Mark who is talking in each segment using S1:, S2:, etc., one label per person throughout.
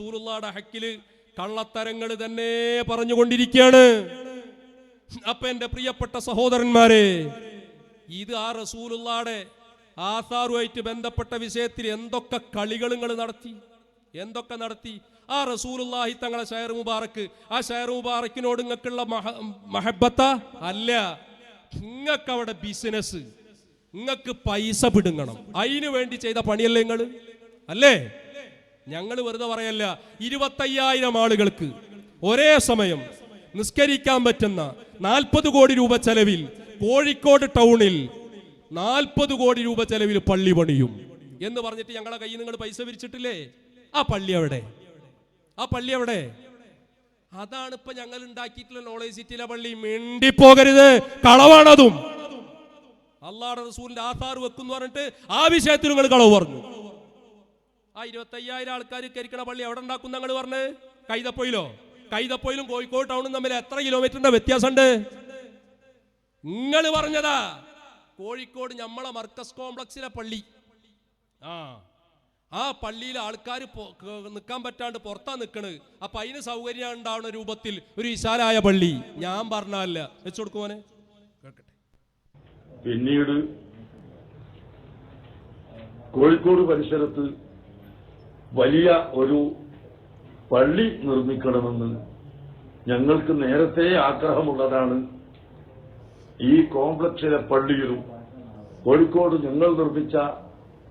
S1: റസൂലുള്ളാടെ ഹക്കിൽ കള്ളത്തരങ്ങൾ തന്നെ പറഞ്ഞുകൊണ്ടിരിക്കുകയാണ്. അപ്പൊ എന്റെ പ്രിയപ്പെട്ട സഹോദരന്മാരെ ഇത് ആ റസൂലുള്ളാടെ ആസാറുമായിട്ട് ബന്ധപ്പെട്ട വിഷയത്തിൽ എന്തൊക്കെ കളികൾ നിങ്ങൾ നടത്തി? എന്തൊക്കെ നടത്തി? ആ റസൂലുള്ളാഹി തങ്ങളെ ഷയർ മുബാറക്ക് ആ ഷയർ മുബാറക്കിനോട് നിങ്ങൾക്കുള്ള മഹ മഹബത്ത? അല്ല. നിങ്ങൾക്ക് അവിടെ ബിസിനസ് നിങ്ങൾക്ക് പൈസ പിടുങ്ങണം. അതിനു വേണ്ടി ചെയ്ത പണിയല്ലേ നിങ്ങൾ അല്ലേ? ഞങ്ങൾ വെറുതെ പറയല്ല ഇരുപത്തയ്യായിരം ആളുകൾക്ക് ഒരേ സമയം നിസ്കരിക്കാൻ പറ്റുന്ന നാൽപ്പത് കോടി രൂപ ചെലവിൽ കോഴിക്കോട് ടൗണിൽ നാൽപ്പത് കോടി രൂപ ചെലവിൽ പള്ളി പണിയും. എന്ന് പറഞ്ഞിട്ട് ഞങ്ങളെ കയ്യിൽ നിങ്ങൾ പൈസ വിരിച്ചിട്ടില്ലേ ആ പള്ളി അവിടെ ആ പള്ളി അവിടെ അതാണ് ഇപ്പൊ ഞങ്ങൾ ഉണ്ടാക്കിയിട്ടുള്ള നോളേജ് സിറ്റിയിലെ പള്ളി. മിണ്ടിപ്പോകരുത് കളവാണതും. അള്ളാടെ റസൂലിന്റെ ആധാർ വെക്കും പറഞ്ഞിട്ട് ആ വിഷയത്തിൽ നിങ്ങൾ കളവ് പറഞ്ഞു. ആ ഇരുപത്തയ്യായിരം ആൾക്കാർ കരിക്കട പള്ളി എവിടെ ഉണ്ടാക്കും ഞങ്ങൾ പറഞ്ഞ്? കൈതപ്പൊയിലോ? കൈതപ്പൊയിലും കോഴിക്കോട് ടൗണും തമ്മിൽ എത്ര കിലോമീറ്ററിന്റെ വ്യത്യാസമുണ്ട്? നിങ്ങൾ പറഞ്ഞതാ. കോഴിക്കോട് ഞമ്മളെ മർക്കസ് കോംപ്ലക്സിലെ പള്ളി. ആ ആ പള്ളിയിൽ ആൾക്കാർ നിൽക്കാൻ പറ്റാണ്ട് പുറത്താ നിൽക്കണ് അപ്പൊ അതിന് സൗകര്യം ഉണ്ടാവുന്ന രൂപത്തിൽ ഒരു വിശാലായ പള്ളി. ഞാൻ പറഞ്ഞല്ല വെച്ചു കൊടുക്കുമോനെ കേൾക്കട്ടെ.
S2: പിന്നീട് കോഴിക്കോട് പരിസരത്ത് വലിയ ഒരു പള്ളി നിർമ്മിക്കണമെന്ന് ഞങ്ങൾക്ക് നേരത്തെ ആഗ്രഹമുള്ളതാണ്. ഈ കോംപ്ലക്സിലെ പള്ളിയിലും കോഴിക്കോട് ഞങ്ങൾ നിർമ്മിച്ച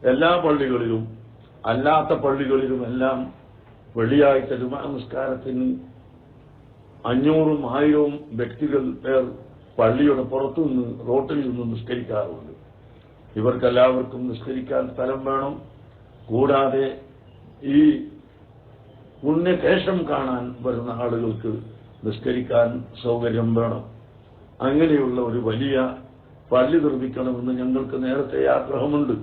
S2: എല്ലാ പള്ളികളിലും അല്ലാത്ത പള്ളികളിലുമെല്ലാം വെള്ളിയാഴ്ച ജുമാ നമസ്കാരത്തിന് അഞ്ഞൂറും ആയിരവും വ്യക്തികൾ പേർ പള്ളിയുടെ പുറത്തുനിന്ന് റോട്ടിൽ നിന്ന് നിസ്കരിക്കാറുണ്ട്. ഇവർക്കെല്ലാവർക്കും നിസ്കരിക്കാൻ സ്ഥലം വേണം. കൂടാതെ ഈ പുണ്യകേശം കാണാൻ വരുന്ന ആളുകൾക്ക് നിസ്കരിക്കാൻ സൗകര്യം വേണം. അങ്ങനെയുള്ള ഒരു വലിയ പള്ളി നിർമ്മിക്കണമെന്ന് ഞങ്ങൾക്ക് നേരത്തെ ആഗ്രഹമുണ്ട്.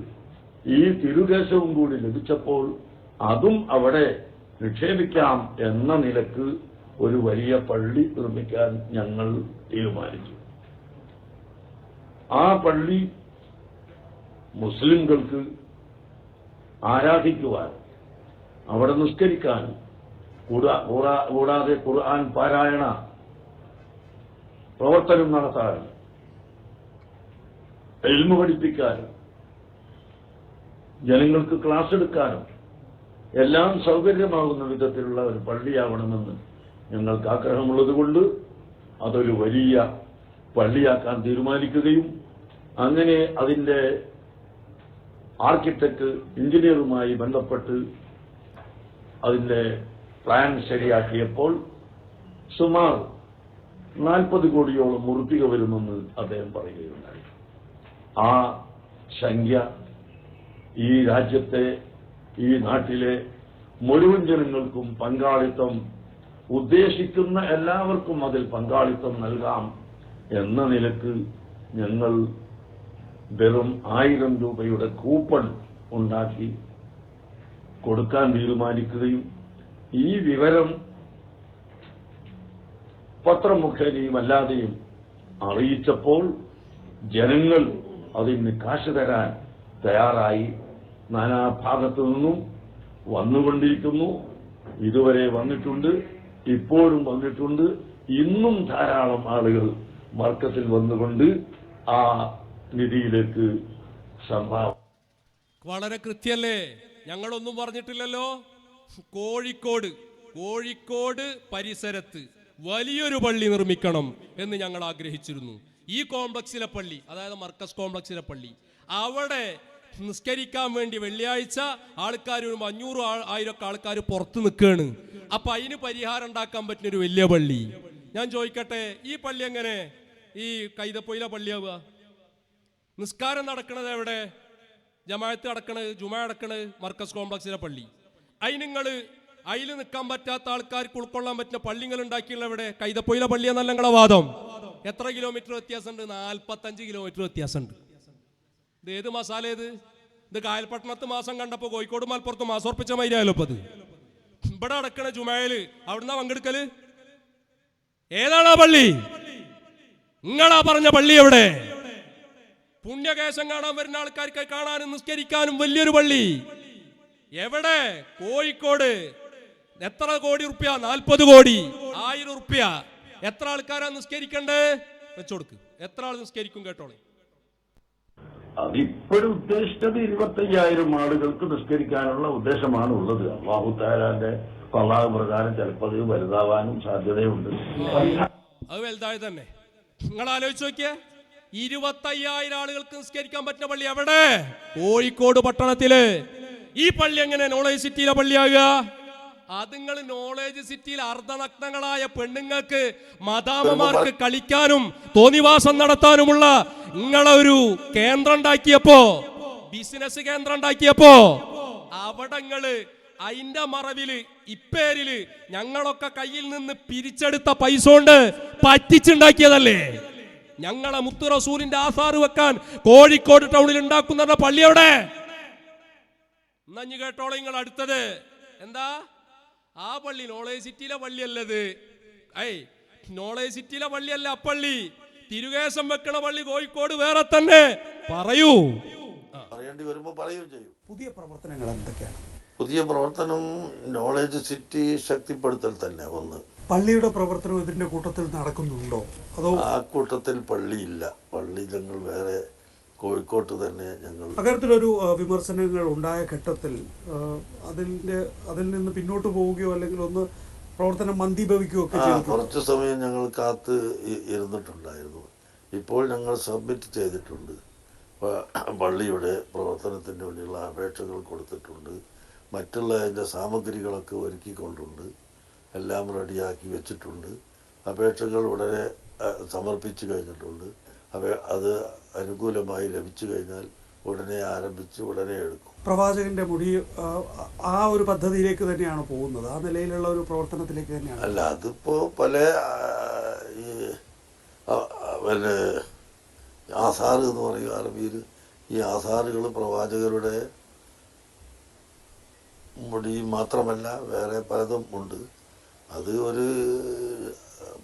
S2: ഈ തിരുകേശവും കൂടി ലഭിച്ചപ്പോൾ അതും അവിടെ നിക്ഷേപിക്കാം എന്ന നിലയ്ക്ക് ഒരു വലിയ പള്ളി നിർമ്മിക്കാൻ ഞങ്ങൾ തീരുമാനിച്ചു. ആ പള്ളി മുസ്ലിംകൾക്ക് ആരാധിക്കുവാൻ അവിടെ നിസ്കരിക്കാൻ കൂടാ- കൂടാ- കൂടാതെ ഖുർആൻ പാരായണ പ്രവർത്തനം നടത്താൻ എൽമ പഠിപ്പിക്കാനും ജനങ്ങൾക്ക് ക്ലാസ് എടുക്കാനും എല്ലാം സൗകര്യമാകുന്ന വിധത്തിലുള്ള ഒരു പള്ളിയാവണമെന്ന് ഞങ്ങൾക്ക് ആഗ്രഹമുള്ളതുകൊണ്ട് അതൊരു വലിയ പള്ളിയാക്കാൻ തീരുമാനിക്കുകയും അങ്ങനെ അതിന്റെ ആർക്കിടെക്ട് എഞ്ചിനീയറുമായി ബന്ധപ്പെട്ട് അതിന്റെ പ്ലാൻ ശരിയാക്കിയപ്പോൾ സുമാർ നാൽപ്പത് കോടിയോളം മുറുപ്പിക വരുമെന്ന് അദ്ദേഹം പറയുകയുണ്ടായി. ആ സംഖ്യ ഈ രാജ്യത്തെ ഈ നാട്ടിലെ മുഴുവൻ ജനങ്ങൾക്കും പങ്കാളിത്തം ഉദ്ദേശിക്കുന്ന എല്ലാവർക്കും അതിൽ പങ്കാളിത്തം നൽകാം എന്ന നിലയ്ക്ക് ഞങ്ങൾ വെറും ആയിരം രൂപയുടെ കൂപ്പൺ ഉണ്ടാക്കി കൊടുക്കാൻ തീരുമാനിക്കുകയും ഈ വിവരം പത്രം മുഖേനയും അല്ലാതെയും അറിയിച്ചപ്പോൾ ജനങ്ങൾ അതിന് കാശ് തരാൻ തയ്യാറായി. നാനാഭാഗത്തു നിന്നും വന്നുകൊണ്ടിരിക്കുന്നു. ഇതുവരെ വന്നിട്ടുണ്ട് ഇപ്പോഴും വന്നിട്ടുണ്ട്. ഇന്നും ധാരാളം ആളുകൾ മർക്കത്തിൽ വന്നുകൊണ്ട് ആ നിധിയിലേക്ക് സംഭാവന
S1: വളരെ കൃത്യല്ലേ? ഞങ്ങളൊന്നും പറഞ്ഞിട്ടില്ലല്ലോ. കോഴിക്കോട് കോഴിക്കോട് പരിസരത്ത് വലിയൊരു പള്ളി നിർമ്മിക്കണം എന്ന് ഞങ്ങൾ ആഗ്രഹിച്ചിരുന്നു. ഈ കോംപ്ലക്സിലെ പള്ളി അതായത് മർക്കസ് കോംപ്ലക്സിലെ പള്ളി അവിടെ നിസ്കരിക്കാൻ വേണ്ടി വെള്ളിയാഴ്ച ആൾക്കാർ ഒരു അഞ്ഞൂറ് ആയിരമൊക്കെ ആൾക്കാർ പുറത്ത് നിൽക്കുകയാണ് അപ്പൊ അതിന് പരിഹാരം ഉണ്ടാക്കാൻ പറ്റുന്ന ഒരു വലിയ പള്ളി. ഞാൻ ചോദിക്കട്ടെ ഈ പള്ളി എങ്ങനെ? ഈ കൈതപ്പൊയിലെ പള്ളിയാവുക. നിസ്കാരം നടക്കുന്നത് എവിടെ? ജമാഅത്ത് നടക്കണത് ജുമ അടക്കണ് മർക്കസ് കോംപ്ലക്സിലെ പള്ളി. അതിന് നിങ്ങൾ അതിൽ നിൽക്കാൻ പറ്റാത്ത ആൾക്കാർക്ക് ഉൾക്കൊള്ളാൻ പറ്റുന്ന പള്ളികൾ ഉണ്ടാക്കിയുള്ള ഇവിടെ കൈതപ്പൊയിലെ പള്ളി എന്നല്ല നിങ്ങളെ വാദം. എത്ര കിലോമീറ്റർ വ്യത്യാസമുണ്ട്? നാൽപ്പത്തഞ്ച് കിലോമീറ്റർ വ്യത്യാസമുണ്ട്. ഇത് ഏത് മസാല ഏത് ഇത് കായൽപട്ടണത്ത് മാസം കണ്ടപ്പോൾ കോഴിക്കോട് മലപ്പുറത്ത് മാസം ഉറപ്പിച്ച മൈരായാലോ അത് ഇവിടെ അടക്കണ ജുമായൽ അവിടുന്ന് പങ്കെടുക്കൽ? ഏതാണ് ആ പള്ളി? നിങ്ങളാ പറഞ്ഞ പള്ളി എവിടെ? പുണ്യകേശം കാണാൻ വരുന്ന ആൾക്കാർക്ക് കാണാനും നിസ്കരിക്കാനും വലിയൊരു പള്ളി. എവിടെ? കോഴിക്കോട്. എത്ര കോടി റുപ്യ നാൽപ്പത് കോടി. ആയിരം റുപ്യ എത്ര ആൾക്കാരാ നിസ്കരിക്കണ്ടേ? വെച്ചോടുക്ക് എത്ര ആൾ നിസ്കരിക്കും കേട്ടോളെ.
S3: അതിപ്പോഴും ഉദ്ദേശിച്ചത് ഇരുപത്തയ്യായിരം ആളുകൾക്ക് നിസ്കരിക്കാനുള്ള ഉദ്ദേശമാണ് ഉള്ളത്. അള്ളാഹുദാരാന്റെ പള്ളാഹ് പ്രകാരം ചിലപ്പോൾ അത് വലുതാവാനും സാധ്യതയുണ്ട്.
S1: അത് വലുതായത് തന്നെ. നിങ്ങൾ ആലോചിച്ച് നോക്കിയേ. ഇരുപത്തയ്യായിരം ആളുകൾക്ക് നിസ്കരിക്കാൻ പറ്റുന്ന പള്ളി എവിടെ? കോഴിക്കോട് പട്ടണത്തിൽ. ഈ പള്ളി എങ്ങനെ നോളേജ് സിറ്റിയിലെ പള്ളിയാകുക? അതുങ്ങൾ നോളേജ് സിറ്റിയിൽ അർദ്ധനഗ്നങ്ങളായ പെണ്ണുങ്ങൾക്ക് മദാമമാർക്ക് കളിക്കാനും തോന്നിവാസം നടത്താനുമുള്ള നിങ്ങളെ ഒരു കേന്ദ്രം ഉണ്ടാക്കിയപ്പോ ബിസിനസ് കേന്ദ്രം ഉണ്ടാക്കിയപ്പോ അവിടങ്ങൾ അതിന്റെ മറവിൽ ഇപ്പേരിൽ ഞങ്ങളൊക്കെ കയ്യിൽ നിന്ന് പിരിച്ചെടുത്ത പൈസ കൊണ്ട് പറ്റിച്ചുണ്ടാക്കിയതല്ലേ? ഞങ്ങളെ മുത്തു റസൂലിന്റെ ആസാറ് വെക്കാൻ കോഴിക്കോട് ടൗണിൽ ഉണ്ടാക്കുന്ന പള്ളി എവിടെ? നഞ്ഞു കേട്ടോളെ നിങ്ങൾ അടുത്തത്. എന്താ? ആ പള്ളി നോളേജ് സിറ്റിയിലെ പള്ളിയല്ലത്. ഐ നോളേജ് സിറ്റിയിലെ പള്ളിയല്ല അല്ല പള്ളി. തിരുകേശം വെക്കണ പള്ളി കോഴിക്കോട് വേറെ തന്നെ. പറയൂ.
S3: പറയേണ്ടി വരുമ്പോൾ പറയുകയും ചെയ്യും.
S4: പുതിയ പ്രവർത്തനങ്ങൾ എന്തൊക്കെയാണ്?
S3: പുതിയ പ്രവർത്തനം നോളേജ് സിറ്റി ശക്തിപ്പെടുത്തൽ തന്നെ ഒന്ന്.
S4: പള്ളിയുടെ പ്രവർത്തനം ഇതിന്റെ കൂട്ടത്തിൽ നടക്കുന്നുണ്ടോ? അതോ
S3: ആ കൂട്ടത്തിൽ പള്ളിയില്ല. പള്ളി ഞങ്ങൾ വേറെ കോഴിക്കോട്ട് തന്നെ ഞങ്ങൾ
S4: അക്കാര്യത്തിലൊരു വിമർശനങ്ങൾ ഉണ്ടായ ഘട്ടത്തിൽ അതിന്റെ അതിൽ നിന്ന് പിന്നോട്ട് പോവുകയോ അല്ലെങ്കിൽ ഒന്ന് പ്രവർത്തനം മന്ദീഭവിക്കുകയോ ഒക്കെ
S3: കുറച്ച് സമയം ഞങ്ങൾ കാത്ത് ഇരുന്നിട്ടുണ്ടായിരുന്നു. ഇപ്പോൾ ഞങ്ങൾ സബ്മിറ്റ് ചെയ്തിട്ടുണ്ട്. പള്ളിയുടെ പ്രവർത്തനത്തിന് വേണ്ടിയുള്ള അപേക്ഷകൾ കൊടുത്തിട്ടുണ്ട്. മറ്റുള്ള അതിന്റെ സാമഗ്രികളൊക്കെ ഒരുക്കിക്കൊണ്ടുണ്ട്. എല്ലാം റെഡിയാക്കി വെച്ചിട്ടുണ്ട്. അപേക്ഷകൾ ഉടനെ സമർപ്പിച്ചു കഴിഞ്ഞിട്ടുണ്ട്. അവ അത് അനുകൂലമായി ലഭിച്ചു കഴിഞ്ഞാൽ ഉടനെ ആരംഭിച്ച് ഉടനെ എടുക്കും.
S4: പ്രവാചകന്റെ മുടി ആ, ഒരു പദ്ധതിയിലേക്ക് തന്നെയാണ് പോകുന്നത്. ആ നിലയിലുള്ള ഒരു പ്രവർത്തനത്തിലേക്ക് തന്നെയാണ്.
S3: അല്ല അതിപ്പോ പല ഈ പിന്നെ ആസാർ എന്ന് പറയുക അറബിയിൽ ഈ ആസാറുകൾ പ്രവാചകരുടെ മുടി മാത്രമല്ല വേറെ പലതും ഉണ്ട്. അത് ഒരു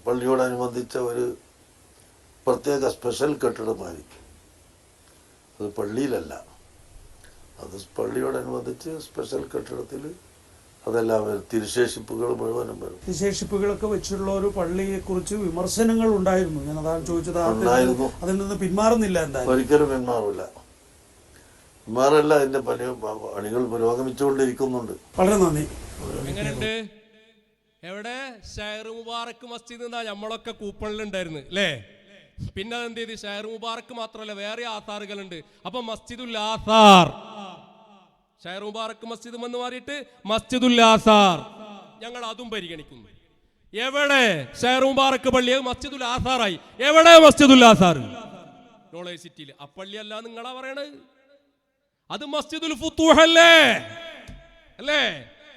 S3: പള്ളിയോടനുബന്ധിച്ച ഒരു പ്രത്യേക സ്പെഷ്യൽ കെട്ടിടമായിരിക്കും. അത് പള്ളിയിലല്ല. അത് പള്ളിയോടനുബന്ധിച്ച് സ്പെഷ്യൽ കെട്ടിടത്തിൽ അതെല്ലാം വരും. തിരുശേഷിപ്പുകൾ മുഴുവനും വരും.
S4: വിശേഷിപ്പുകളൊക്കെ വെച്ചുള്ള ഒരു പള്ളിയെക്കുറിച്ച് വിമർശനങ്ങൾ ഉണ്ടായിരുന്നു. ഞാൻ അതാണ് ചോദിച്ചത്. അതിൽ നിന്ന്
S3: ഉണ്ടായിരുന്നു.
S4: അതിൽ നിന്ന് പിന്മാറുന്നില്ല എന്തായാലും.
S3: ഒരിക്കലും പിന്മാറില്ല. പിന്മാറല്ല അതിന്റെ പണി പണികൾ പുരോഗമിച്ചുകൊണ്ടിരിക്കുന്നുണ്ട്.
S4: വളരെ നന്ദി.
S1: എങ്ങനെയുണ്ട്? എവിടെ? ഷെയർ മുബാറക്ക് മസ്ജിദ് എന്നാ നമ്മളൊക്കെ കൂപ്പണിലുണ്ടായിരുന്നു അല്ലേ പിന്നെ അതെന്ത് ചെയ്ത്? ഷെയർ മുബാറക്ക് മാത്രമല്ല വേറെ ആധാറുകളുണ്ട് അപ്പൊ മസ്ജിദുൽ ആസാർ. ഷെയർ മുബാറക്ക് മസ്ജിദ് എന്ന് മാറിയിട്ട് മസ്ജിദുൽ ആസാർ. ഞങ്ങൾ അതും പരിഗണിക്കുന്നു. എവിടെ? ഷെയർ മുബാറക്ക് പള്ളി മസ്ജിദുൽ ആസാറായി. എവിടെ മസ്ജിദുൽ ആസാർ? നോളേജ് സിറ്റിയിൽ ആ പള്ളിയല്ല നിങ്ങളാ പറയണത്. അത് മസ്ജിദുൽ ഫുത്തൂഹ് അല്ലേ? അല്ലേ?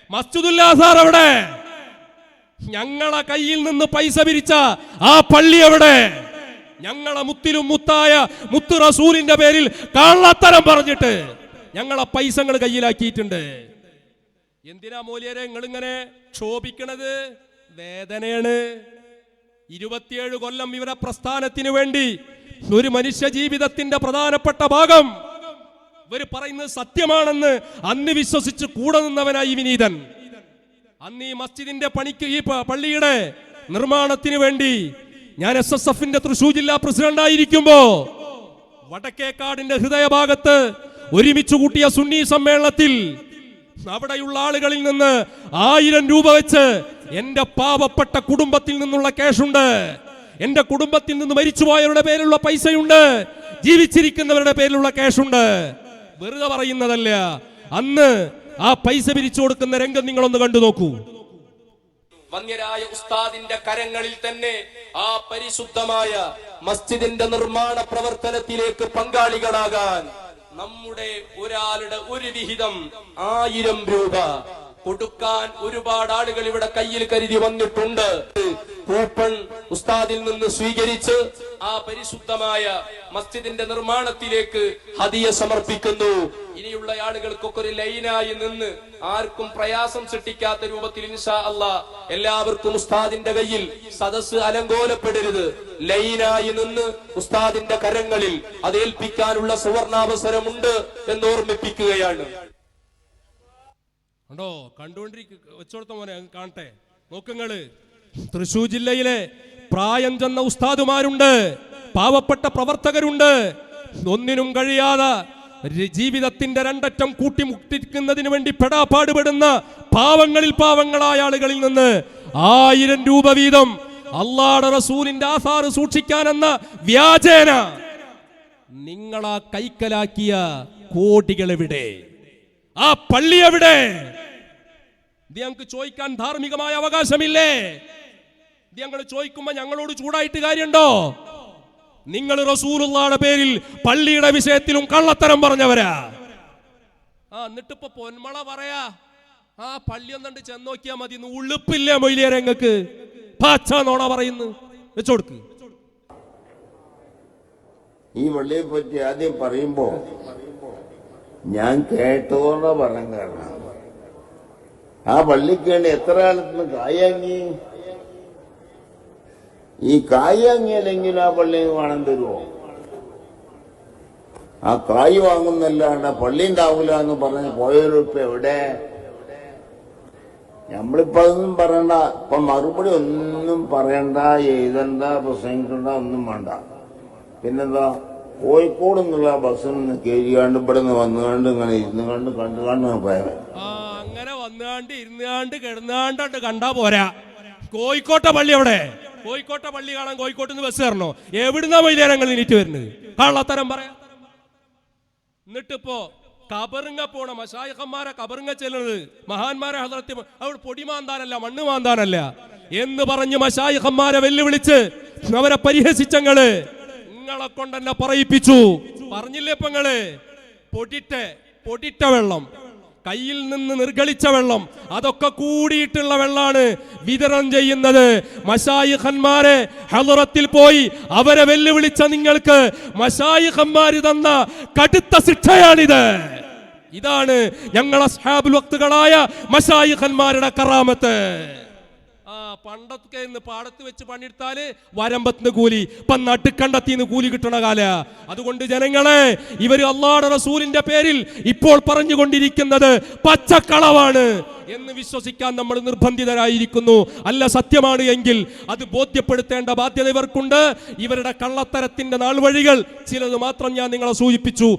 S1: മസ്ജിദുൽ ആസാർ എവിടെ? ഞങ്ങളെ കയ്യിൽ നിന്ന് പൈസ പിരിച്ച ആ പള്ളി എവിടെ? ഞങ്ങളെ മുത്തിലും മുത്തായ മുത്തു റസൂലിന്റെ പേരിൽ കള്ളത്തരം പറഞ്ഞിട്ട് ഞങ്ങളെ പൈസങ്ങൾ കയ്യിലാക്കിയിട്ടുണ്ട്. എന്തിനാ മൂല്യരെ നിങ്ങളിങ്ങനെ ക്ഷോഭിക്കണത്? വേദനയാണ്. ഇരുപത്തിയേഴ് കൊല്ലം ഇവരെ പ്രസ്ഥാനത്തിന് വേണ്ടി ഒരു മനുഷ്യ ജീവിതത്തിന്റെ പ്രധാനപ്പെട്ട ഭാഗം. ഇവർ പറയുന്നത് സത്യമാണെന്ന് അന്ന് വിശ്വസിച്ച് കൂടെ നിന്നവനായി വിനീതൻ. അന്ന് ഈ മസ്ജിദിന്റെ പണിക്ക് ഈ പള്ളിയുടെ നിർമ്മാണത്തിന് വേണ്ടി ഞാൻ എസ് എസ് എഫിന്റെ തൃശൂർ ജില്ലാ പ്രസിഡന്റ് ആയിരിക്കുമ്പോ വടക്കേക്കാടിന്റെ ഹൃദയഭാഗത്ത് ഒരുമിച്ച് കൂട്ടിയ സുന്നി സമ്മേളനത്തിൽ അവിടെയുള്ള ആളുകളിൽ നിന്ന് ആയിരം രൂപ വെച്ച് എന്റെ പാവപ്പെട്ട കുടുംബത്തിൽ നിന്നുള്ള ക്യാഷുണ്ട്. എന്റെ കുടുംബത്തിൽ നിന്ന് മരിച്ചുപോയവരുടെ പേരിലുള്ള പൈസയുണ്ട്. ജീവിച്ചിരിക്കുന്നവരുടെ പേരിലുള്ള ക്യാഷുണ്ട്. വെറുതെ പറയുന്നതല്ല. അന്ന് ആ പൈസ പിരിച്ചു കൊടുക്കുന്ന രംഗം നിങ്ങളൊന്ന് കണ്ടു നോക്കൂ. വന്യരായ ഉസ്താദിന്റെ കരങ്ങളിൽ തന്നെ ആ പരിശുദ്ധമായ മസ്ജിദിന്റെ നിർമ്മാണ പ്രവർത്തനത്തിലേക്ക് പങ്കാളികളാകാൻ നമ്മുടെ ഒരാളുടെ ഒരു വിഹിതം ആയിരം രൂപ കൊടുക്കാൻ ഒരുപാട് ആളുകൾ ഇവിടെ കയ്യിൽ കരുതി വന്നിട്ടുണ്ട്. കൂപ്പൺ ഉസ്താദിൽ നിന്ന് സ്വീകരിച്ച് ആ പരിശുദ്ധമായ മസ്ജിദിന്റെ നിർമ്മാണത്തിലേക്ക് ഹദിയ സമർപ്പിക്കുന്നു. ഇനിയുള്ള ആളുകൾക്കൊക്കെ ഒരു ലൈനായി നിന്ന് ആർക്കും പ്രയാസം സൃഷ്ടിക്കാത്ത രൂപത്തിൽ ഇൻഷാ അല്ലാ എല്ലാവർക്കും ഉസ്താദിന്റെ കയ്യിൽ സദസ് അലങ്കോലപ്പെടരുത്. ലൈനായി നിന്ന് ഉസ്താദിന്റെ കരങ്ങളിൽ അത് ഏൽപ്പിക്കാനുള്ള സുവർണാവസരമുണ്ട് എന്ന് ഓർമ്മിപ്പിക്കുകയാണ്. ഉണ്ടോ കണ്ടുകൊണ്ടിരിക്കും വെച്ചോടുത്ത മോനെ കാണട്ടെ. നോക്കുങ്ങൾ തൃശൂർ ജില്ലയിലെ പ്രായം ചെന്ന ഉസ്താദുമാരുണ്ട്. പാവപ്പെട്ട പ്രവർത്തകരുണ്ട്. ഒന്നിനും കഴിയാതെ ജീവിതത്തിന്റെ രണ്ടറ്റം കൂട്ടിമുട്ടിക്കുന്നതിന് വേണ്ടി പെടാപ്പാടുപെടുന്ന പാവങ്ങളിൽ പാവങ്ങളായ ആളുകളിൽ നിന്ന് ആയിരം രൂപ വീതം അള്ളാടെ റസൂലിന്റെ ആധാറ് സൂക്ഷിക്കാനെന്ന വ്യാജേന. നിങ്ങളാ കൈക്കലാക്കിയ കോടികൾ എവിടെ ആ പള്ളി എവിടെ ഞങ്ങൾക്ക് ചോദിക്കാൻ ധാർമ്മികമായ അവകാശമില്ലേ? ഞങ്ങൾ ചോദിക്കുമ്പോ ഞങ്ങളോട് ചൂടായിട്ട് കാര്യമുണ്ടോ? നിങ്ങൾ റസൂലുള്ളാടെ പേരിൽ പള്ളിയുടെ വിഷയത്തിലും കള്ളത്തരം പറഞ്ഞവരാ. ആ എന്നിട്ടിപ്പോ പൊന്മള പറയാ ആ പള്ളി ഒന്നുണ്ട് ചെന്നോക്കിയാ മതി ഉളുപ്പില്ല ഞങ്ങൾക്ക് പാച്ച നോണ പറയുന്നു. വെച്ചോടുക്ക്
S5: ഈ പള്ളിയെ പറ്റി ആദ്യം പറയുമ്പോ ഞാൻ കേട്ടോന്ന പറഞ്ഞ കാരണം. ആ പള്ളിക്ക് വേണ്ടി എത്ര കാലത്തിന് കായാങ്ങി? ഈ കായ് വാങ്ങിയല്ലെങ്കിൽ ആ പള്ളി വേണം തരുമോ ആ കായ് വാങ്ങുന്നല്ലാണ്ട് പള്ളി ഉണ്ടാവില്ല എന്ന് പറഞ്ഞ് ഇപ്പൊ എവിടെ? നമ്മളിപ്പോ അതൊന്നും പറയണ്ട. ഇപ്പൊ മറുപടി ഒന്നും പറയണ്ട എഴുതണ്ട പ്രസംഗിക്കണ്ട ഒന്നും വേണ്ട. പിന്നെന്താ? കോഴിക്കോട് നിന്നുള്ള ബസ്സിൽ നിന്ന് കയറിയാണ്ട് ഇവിടെ നിന്ന് വന്നുകൊണ്ട് ഇങ്ങനെ ഇരുന്ന് കണ്ട് കണ്ടു കണ്ട് പോയത്
S1: അങ്ങനെ വന്നാണ്ട് ഇരുന്നാണ്ട് കിടന്നാണ്ട് കണ്ടാ പോരാ. കോഴിക്കോട്ടെ പള്ളി എവിടെ? കോഴിക്കോട്ടെ പള്ളി കാണാൻ കോഴിക്കോട്ട് നിന്ന് ബസ് കയറണോ? എവിടുന്നാ വൈകുന്നേരങ്ങൾ നീറ്റ് വരുന്നത്? കള്ളത്തരം പറയാ. എന്നിട്ടിപ്പോ കബറിങ്ങ പോണ മഷായഖന്മാരെ കബറിങ്ങ ചെല്ലുന്നത് മഹാന്മാരെ ഹദ്രത്തി അവിടെ പൊടി മാന്താനല്ല മണ്ണ് മാന്താനല്ല എന്ന് പറഞ്ഞ് മശായിഹന്മാരെ വെല്ലുവിളിച്ച് അവരെ പരിഹസിച്ചങ്ങൾ നിങ്ങളെ കൊണ്ടെന്നെ പറയിപ്പിച്ചു. പറഞ്ഞില്ലേ പൊടിട്ടെ പൊടിട്ട പൊടിട്ട വെള്ളം. കയ്യിൽ നിന്ന് നിർഗളിച്ച വെള്ളം. അതൊക്കെ കൂടിയിട്ടുള്ള വെള്ളമാണ് വിതരണം ചെയ്യുന്നത്. മഷായിഖന്മാരെ ഹലുറത്തിൽ പോയി അവരെ വെല്ലുവിളിച്ച നിങ്ങൾക്ക് മഷായിഖന്മാര് തന്ന കടുത്ത ശിക്ഷയാണിത്. ഇതാണ് ഞങ്ങൾ അസ്ഹാബുൽ വക്തുകളായ മഷായിഖന്മാരുടെ കറാമത്ത്. പണ്ടൊക്കെ ഇന്ന് പാടത്ത് വെച്ച് പണിയെടുത്താൽ വരമ്പത്തിന് കൂലി ഇപ്പൊ നട്ടുക്കണ്ടത്തിന്ന് കൂലി കിട്ടണ കാല. അതുകൊണ്ട് ജനങ്ങളെ ഇവർ അള്ളാടെ റസൂലിന്റെ പേരിൽ ഇപ്പോൾ പറഞ്ഞുകൊണ്ടിരിക്കുന്നത് പച്ചക്കളവാണ് എന്ന് വിശ്വസിക്കാൻ നമ്മൾ നിർബന്ധിതരായിരിക്കുന്നു. അല്ല സത്യമാണ് എങ്കിൽ അത് ബോധ്യപ്പെടുത്തേണ്ട ബാധ്യത ഇവർക്കുണ്ട്. ഇവരുടെ കള്ളത്തരത്തിന്റെ നാൾവഴികൾ ചിലത് മാത്രം ഞാൻ നിങ്ങളെ സൂചിപ്പിച്ചു.